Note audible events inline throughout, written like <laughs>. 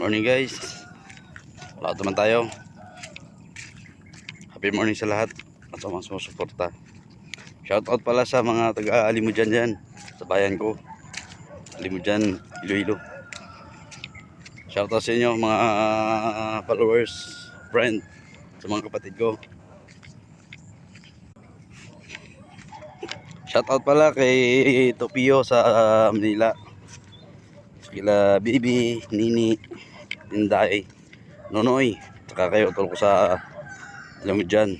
Morning guys. Lahat naman tayo. Happy morning sa lahat at sa mga sumusuporta. Shoutout pala sa mga taga-Alimujan dyan. Sa bayan ko. Alimujan, Iloilo. Shoutout sa inyo mga followers, friend, sa mga kapatid ko. Shoutout pala kay Topio sa ah, Manila. Kila Bibi, Nini, Inday, Nonoy, saka kayo tol ko sa alam mo dyan.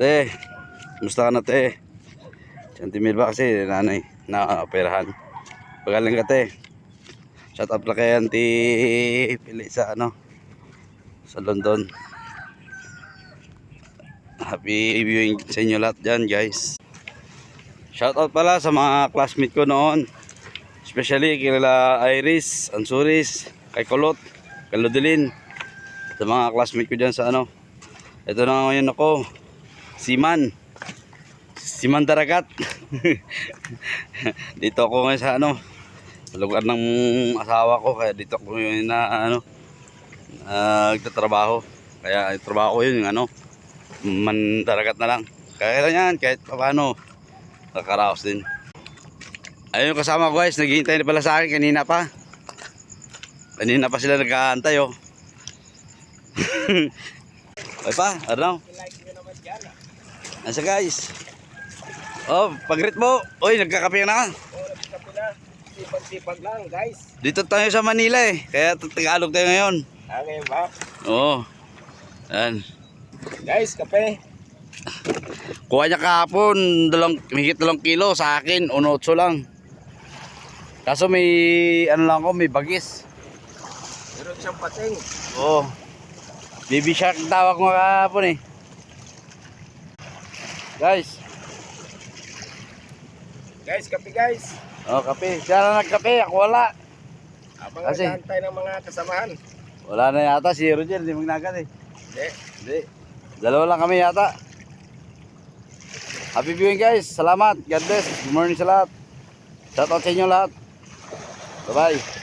Te, kumusta ka na te? Chantimil ba kasi nanay na operahan. Pagaling ka te. Shout out pala kay Auntie Pili sa ano sa London. Happy viewing sa inyo lahat dyan guys. Shout out pala sa mga classmate ko noon. Especially kila Iris, Ansuris, kay Kulot, kay Lodelin. Sa mga classmate ko dyan sa ano. Ito na ngayon ako. Siman. Siman Daragat. <laughs> dito ako ngayon sa ano. Sa lugar ng asawa ko. Kaya dito ako ngayon na ano. Nagtatrabaho. Kaya yung trabaho ko yun yung ano. Mandaragat na lang. Kaya yan kahit paano. Nakaraos din. Ayun yung kasama ko guys, naghihintay na pala sa akin kanina pa. Kanina pa sila nag-aantay oh. <laughs> Ay pa, ano? Nasa guys. Oh, pag-greet mo. Oy, nagkakape na ka. Sipag-sipag lang, guys. Dito tayo sa Manila eh. Kaya Tagalog tayo ngayon. Ah, ngayon ba? Oo. Yan. Guys, kape. Kuha niya kahapon, dalawang, higit dalawang kilo sa akin, unotso lang. Kaso may, ano lang ko, may bagis. Meron siyang pating. Oo. Baby shark tawag mo kahapon eh. Guys, Guys, kape guys. oh kape. Siya na nagkape, ako wala. Habang Kasi- naghahantay ng mga kasamahan. Wala na yata si Roger, hindi magnagan eh. Hindi. Hindi. Dalawa lang kami yata. Happy viewing guys. Salamat. God bless. Good morning sa lahat. Shout out sa inyo lahat. 拜拜。